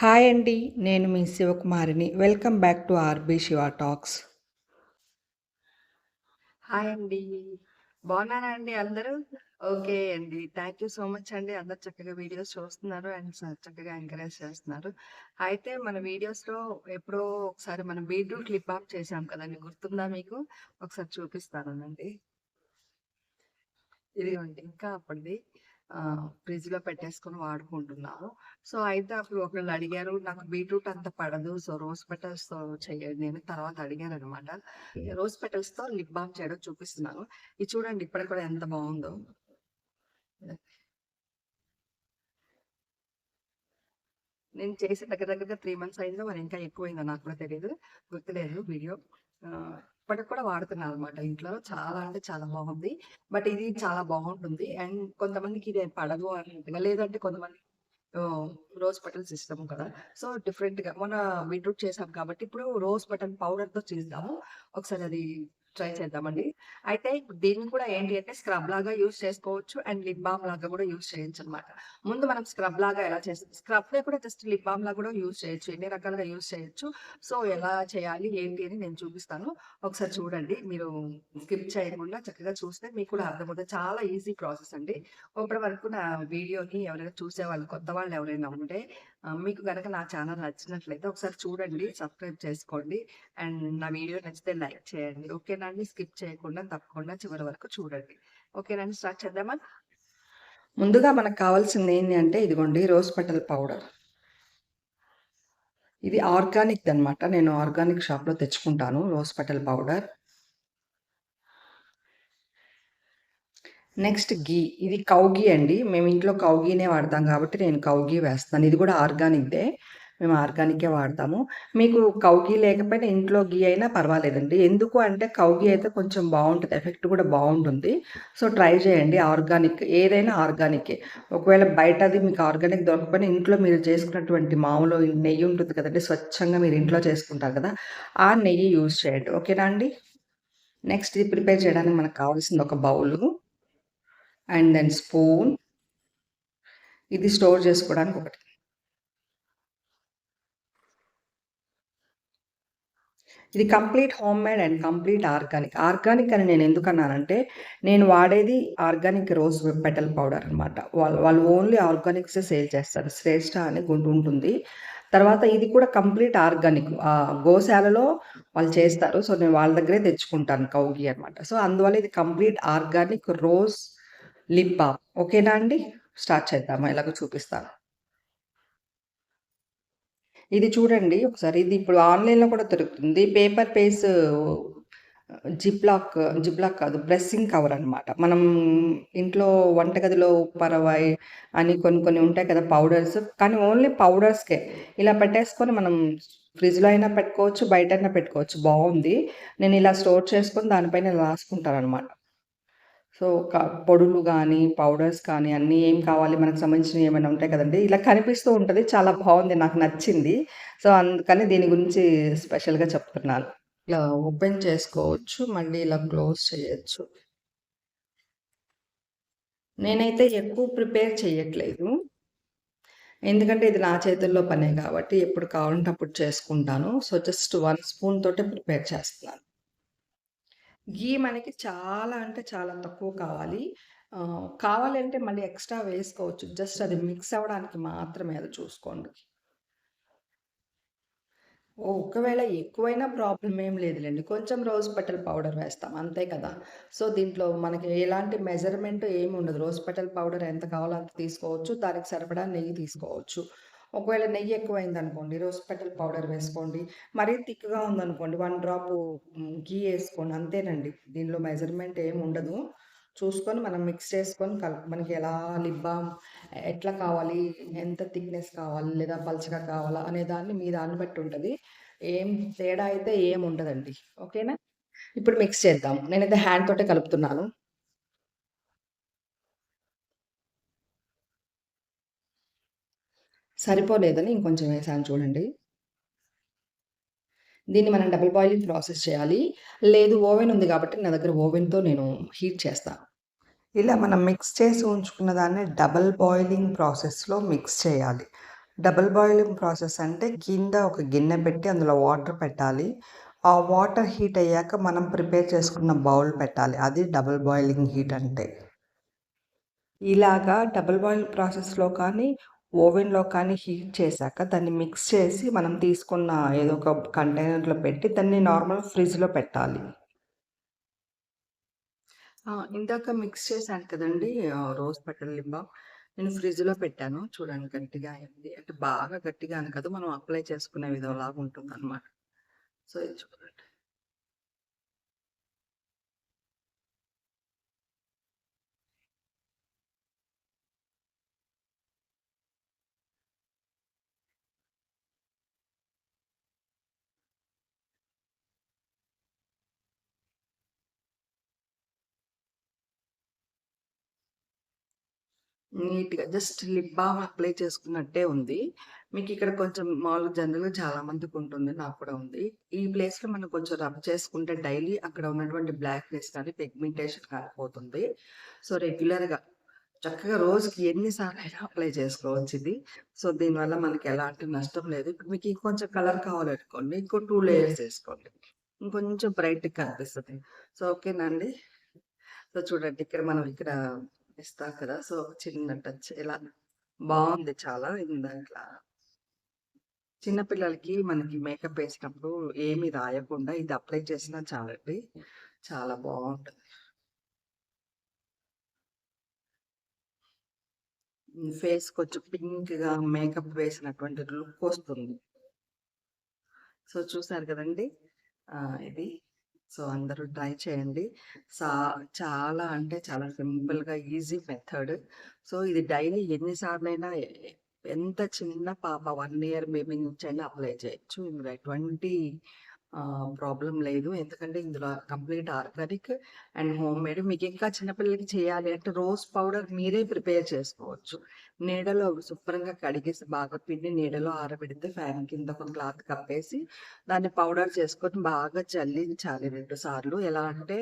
Hi అండి నేను మీ శివకుమారిని. Welcome back to R B Shiva Talks. Hi అండి. బాగున్నారా అండి అందరూ? ఓకే అండి. థ్యాంక్ యూ సో మచ్ అండి. అందరు చక్కగా వీడియోస్ చూస్తున్నారు అండ్ చక్కగా ఎంకరేజ్ చేస్తున్నారు. అయితే మన వీడియోస్లో ఎప్పుడో ఒకసారి మనం బీట్రూట్ క్లిప్ బామ్ చేసాం కదండి. గుర్తుందా మీకు? ఒకసారి చూపిస్తానండి ఇదిగోండి ఇంకా అప్పటిది. ఫ్రిడ్జ్లో పెట్టేసుకొని వాడుకుంటున్నాము. సో అయితే అప్పుడు ఒకళ్ళు అడిగారు నాకు బీట్రూట్ అంత పడదు సో రోజ్ పెటల్స్తో చేయండి నేను తర్వాత అడిగాను అనమాట రోజ్ పెటల్స్తో లిప్ బామ్ చేయడం చూపిస్తున్నాను. ఇది చూడండి ఇప్పటికి కూడా ఎంత బాగుందో. నేను చేసి దగ్గర దగ్గరగా త్రీ మంత్స్ అయిందో మరి ఇంకా ఎక్కువైందో నాకు కూడా తెలియదు గుర్తులేదు వీడియో. ఇప్పటికి కూడా వాడుతున్నాను అనమాట ఇంట్లో. చాలా అంటే చాలా బాగుంది. బట్ ఇది చాలా బాగుంటుంది. అండ్ కొంతమందికి ఇది పడదు అన్నట్టుగా లేదంటే కొంతమంది రోజ్ బటన్స్ ఇస్తాము కదా. సో డిఫరెంట్గా మన బీట్రూట్ చేసాం కాబట్టి ఇప్పుడు రోజ్ బటన్ పౌడర్తో చేద్దాము. ఒకసారి అది ట్రై చేద్దామండి. అయితే దీన్ని కూడా ఏంటి అంటే స్క్రబ్ లాగా యూస్ చేసుకోవచ్చు అండ్ లిప్ బామ్ లాగా కూడా యూస్ చేయొచ్చు అనమాట ముందు మనం స్క్రబ్ లాగా ఎలా చేస్తాం స్క్రబ్ కూడా జస్ట్ లిప్ బామ్ లాగా కూడా యూస్ చేయొచ్చు. ఎన్ని రకాలుగా యూస్ చేయొచ్చు. సో ఎలా చేయాలి ఏంటి అని నేను చూపిస్తాను. ఒకసారి చూడండి. మీరు స్కిప్ చేయకుండా చక్కగా చూస్తే మీకు కూడా అర్థమవుతుంది. చాలా ఈజీ ప్రాసెస్ అండి. ఇప్పటి వరకు నా వీడియోని ఎవరైనా చూసే వాళ్ళు కొత్త వాళ్ళు ఎవరైనా ఉంటే మీకు కనుక నా ఛానల్ నచ్చినట్లయితే ఒకసారి చూడండి సబ్స్క్రైబ్ చేసుకోండి. అండ్ నా వీడియో నచ్చితే లైక్ చేయండి. ఓకేనండి స్కిప్ చేయకుండా తప్పకుండా చివరి వరకు చూడండి. ఓకేనండి స్టార్ట్ చేద్దామా? ముందుగా మనకు కావాల్సింది ఏంటి అంటే ఇదిగోండి రోజ్ పెటల్ పౌడర్. ఇది ఆర్గానిక్ అనమాట నేను ఆర్గానిక్ షాప్లో తెచ్చుకుంటాను రోజ్ పెటల్ పౌడర్. నెక్స్ట్ గీ. ఇది కౌగీ అండి. మేము ఇంట్లో కౌగీనే వాడతాం కాబట్టి నేను కౌగీ వేస్తాను ఇది కూడా ఆర్గానిక్దే. మేము ఆర్గానికే వాడతాము. మీకు కౌగీ లేకపోయినా ఇంట్లో గీ అయినా పర్వాలేదండి. ఎందుకు అంటే కౌగీ అయితే కొంచెం బాగుంటుంది. ఎఫెక్ట్ కూడా బాగుంటుంది. సో ట్రై చేయండి. ఆర్గానిక్ ఏదైనా ఆర్గానికే. ఒకవేళ బయట అది మీకు ఆర్గానిక్ దొరకకపోయినా ఇంట్లో మీరు చేసుకున్నటువంటి మామూలు నెయ్యి ఉంటుంది కదండి. స్వచ్ఛంగా మీరు ఇంట్లో చేసుకుంటారు కదా. ఆ నెయ్యి యూజ్ చేయండి. ఓకేనా అండి? నెక్స్ట్ ఇది ప్రిపేర్ చేయడానికి మనకు కావాల్సింది ఒక బౌలు. And then spoon. ఇది స్టోర్ చేసుకోవడానికి ఒకటి. ఇది complete home made and complete organic. Organic అని నేను ఎందుకన్నానంటే నేను వాడేది ఆర్గానిక్ రోజ్ పెటల్ పౌడర్ అనమాట వాళ్ళు వాళ్ళు ఓన్లీ ఆర్గానిక్సే సేల్ చేస్తారు. శ్రేష్ట అని గుంటు ఉంటుంది. తర్వాత ఇది కూడా కంప్లీట్ ఆర్గానిక్. గోశాలలో వాళ్ళు చేస్తారు. సో నేను వాళ్ళ దగ్గరే తెచ్చుకుంటాను కౌగి అనమాట సో అందువల్ల ఇది complete organic rose lip balm. ఓకేనా అండి? స్టార్ట్ చేద్దామా? ఇలాగ చూపిస్తాను ఇది చూడండి ఒకసారి ఇది ఇప్పుడు ఆన్లైన్లో కూడా దొరుకుతుంది. పేపర్ పేస్ జిప్లాక్ జిప్లాక్ కాదు బ్రెస్సింగ్ కవర్ అనమాట మనం ఇంట్లో వంటగదిలో పరవాయి అని కొన్ని కొన్ని ఉంటాయి కదా పౌడర్స్. కానీ ఓన్లీ పౌడర్స్కే. ఇలా పెట్టేసుకొని మనం ఫ్రిడ్జ్లో అయినా పెట్టుకోవచ్చు బయట అయినా పెట్టుకోవచ్చు. బాగుంది. నేను ఇలా స్టోర్ చేసుకొని దానిపైన రాసుకుంటాను అనమాట సో పొడులు కానీ పౌడర్స్ కానీ అన్నీ ఏం కావాలి? మనకు సంబంధించినవి ఏమైనా ఉంటాయి కదండి? ఇలా కనిపిస్తూ ఉంటుంది. చాలా బాగుంది. నాకు నచ్చింది. సో అందుకని దీని గురించి స్పెషల్గా చెప్తున్నాను. ఇలా ఓపెన్ చేసుకోవచ్చు. మళ్ళీ ఇలా క్లోజ్ చేయొచ్చు. నేనైతే ఎక్కువ ప్రిపేర్ చేయట్లేదు ఎందుకంటే ఇది నా చేతుల్లో పనే కాబట్టి ఎప్పుడు కావాలంటే అప్పుడు చేసుకుంటాను. సో జస్ట్ వన్ స్పూన్ తోటే ప్రిపేర్ చేస్తున్నాను. ఘీ మనకి చాలా అంటే చాలా తక్కువ కావాలి. కావాలంటే మళ్ళీ ఎక్స్‌ట్రా వేసుకోవచ్చు. జస్ట్ అది మిక్స్ అవ్వడానికి మాత్రమే అది చూసుకోండి. ఒకవేళ ఎక్కువైనా ప్రాబ్లం ఏం లేదులేండి కొంచెం రోజ్ పెటల్ పౌడర్ వేస్తాం అంతే కదా! సో, దీంట్లో మనకి ఎలాంటి మెజర్‌మెంట్ ఏమి ఉండదు. రోజ్ పెటల్ పౌడర్ ఎంత కావాలో అంత తీసుకోవచ్చు. దానికి సరిపడా నెయ్యి తీసుకోవచ్చు. ఒకవేళ నెయ్యి ఎక్కువైంది అనుకోండి రోజ్ పెటల్ పౌడర్ వేసుకోండి మరీ థిక్గా ఉందనుకోండి వన్ డ్రాప్ గీ వేసుకోండి అంతేనండి. దీనిలో మెజర్మెంట్ ఏమి ఉండదు. చూసుకొని మనం మిక్స్ చేసుకొని కల మనకి ఎలా లిబ్బా ఎట్లా కావాలి ఎంత థిక్నెస్ కావాలి లేదా పల్చగా కావాలా అనే దాన్ని మీ దాన్ని బట్టి ఉంటుంది. ఏం తేడా అయితే ఏం ఉండదండి. ఓకేనా? ఇప్పుడు మిక్స్ చేద్దాం. నేనైతే హ్యాండ్ తోటే కలుపుతున్నాను. సరిపోలేదని ఇంకొంచెం వేసాను చూడండి దీన్ని మనం డబుల్ బాయిలింగ్ ప్రాసెస్ చేయాలి లేదు ఓవెన్ ఉంది కాబట్టి నా దగ్గర ఓవెన్తో నేను హీట్ చేస్తాను ఇలా మనం మిక్స్ చేసి ఉంచుకున్న దాన్ని డబల్ బాయిలింగ్ ప్రాసెస్లో మిక్స్ చేయాలి డబల్ బాయిలింగ్ ప్రాసెస్ అంటే కింద ఒక గిన్నె పెట్టి అందులో వాటర్ పెట్టాలి. ఆ వాటర్ హీట్ అయ్యాక మనం ప్రిపేర్ చేసుకున్న బౌల్ పెట్టాలి. అది డబుల్ బాయిలింగ్ హీట్ అంటే. ఇలాగా డబుల్ బాయిల్ ప్రాసెస్‌లో కానీ, ఓవెన్‌లో కానీ హీట్ చేశాక దాన్ని మిక్స్ చేసి మనం తీసుకున్న ఏదో ఒక కంటైనర్‌లో పెట్టి దాన్ని నార్మల్ ఫ్రిడ్జ్‌లో పెట్టాలి. ఆ! ఇందాక మిక్స్ చేశాను కదండి రోజ్ పెటల్ లిప్ నేను ఫ్రిడ్జ్‌లో పెట్టాను. చూడండి గట్టిగా అయింది. అంటే బాగా గట్టిగా అని కాదు. మనం అప్లై చేసుకునే విధంలాగా ఉంటుందన్నమాట. సో, ఇది చూడండి. నీట్‌గా జస్ట్ లిప్ బామ్ అప్లై చేసుకున్నట్టే ఉంది. మీకిక్కడ కొంచెం మామూలుగా జనరల్‌గా చాలా మందికుంటుంది. నాకు కూడా ఉంది. ఈ ప్లేస్‌లో మనం కొంచెం రబ్ చేసుకుంటే డైలీ అక్కడ ఉన్నటువంటి బ్లాక్‌నెస్ కానీ, పిగ్మెంటేషన్ కానీ పోతుంది. సో, రెగ్యులర్‌గా చక్కగా రోజుకి ఎన్ని సార్లైనా అప్లై చేసుకోవచ్చిది. సో, దీనివల్ల మనకి ఎలాంటి నష్టం లేదు. ఇప్పుడు మీకు ఇంకొంచెం కలర్ కావాలనుకోండి, ఇంకో 2 లేయర్స్ ఏసుకోండి. ఇంకొంచెం బ్రైట్‌గా కనిపిస్తది. సో, ఓకేనా అండి? సో, చూడండి ఇక్కడ మనం ఇక్కడ ఇస్తాం కదా! సో, చిన్న టచ్ ఇలా బావుంది చాలా. ఇందాకలా చిన్న పిల్లలకి మనకి మేకప్ ఏసినప్పుడు ఏమి రాయకుండా ఇది అప్లై చేసినా చాలండి. చాలా బావుంటది. హ్మ్. ఫేస్ కొంచెం పింక్‌గా మేకప్ వేసినటువంటి లుక్ వస్తుంది. సో, చూసారు కదండీ! ఇది. సో, అందరూ ట్రై చేయండి. సా చాలా అంటే చాలా సింపుల్‌గా ఈజీ మెథడ్. సో, ఇది డైలీ ఎన్నిసార్లైనా ఎంత చిన్న పాప వన్ ఇయర్ బేబీ అయినా అప్లై చేయొచ్చు. ఇందులో ఎటువంటి ప్రాబ్లం లేదు. ఎందుకంటే ఇందులో complete organic and home made మీకు ఇంకా చిన్నపిల్లలకి చేయాలి అంటే రోజ్ పౌడర్ మీరే ప్రిపేర్ చేసుకోవచ్చు. నీడలో శుభ్రంగా కడిగేసి బాగా పిండి నీడలో ఆరబెడితే ఫ్యాన్ కింద ఒక క్లాత్ కప్పేసి దాన్ని పౌడర్ చేసుకొని బాగా చల్లించాలి రెండు సార్లు. ఎలా అంటే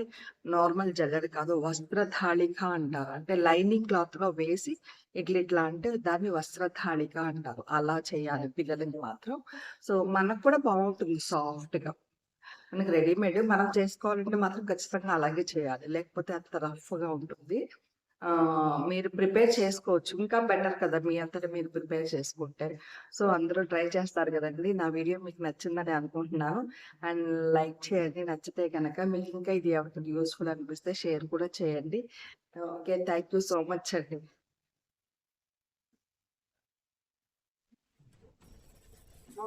నార్మల్ జల్లెడ కాదు వస్త్రధాళిక అంటారు. అంటే లైనింగ్ క్లాత్‌లో వేసి ఇట్లా ఇట్లా అంటే దాన్ని వస్త్రధాళిక అంటారు. అలా చేయాలి పిల్లలకి మాత్రం. సో, మనకు కూడా బాగుంటుంది సాఫ్ట్‌గా. మనకి రెడీమేడ్ మనం చేసుకోవాలంటే మాత్రం ఖచ్చితంగా అలాగే చేయాలి. లేకపోతే అంత రఫ్‌గా ఉంటుంది. మీరు ప్రిపేర్ చేసుకోవచ్చు. ఇంకా బెటర్ కదా! మీ అంతట మీరు ప్రిపేర్ చేసుకుంటే. సో, అందరూ ట్రై చేస్తారు కదండి నా వీడియో మీకు నచ్చిందని అనుకుంటున్నాను. అండ్ లైక్ చేయండి. నచ్చితే కనుక మీకు ఇంకా ఇది ఎవరికి యూస్ఫుల్ అనిపిస్తే షేర్ కూడా చేయండి. Okay. Thank you so much అండి. ఆ!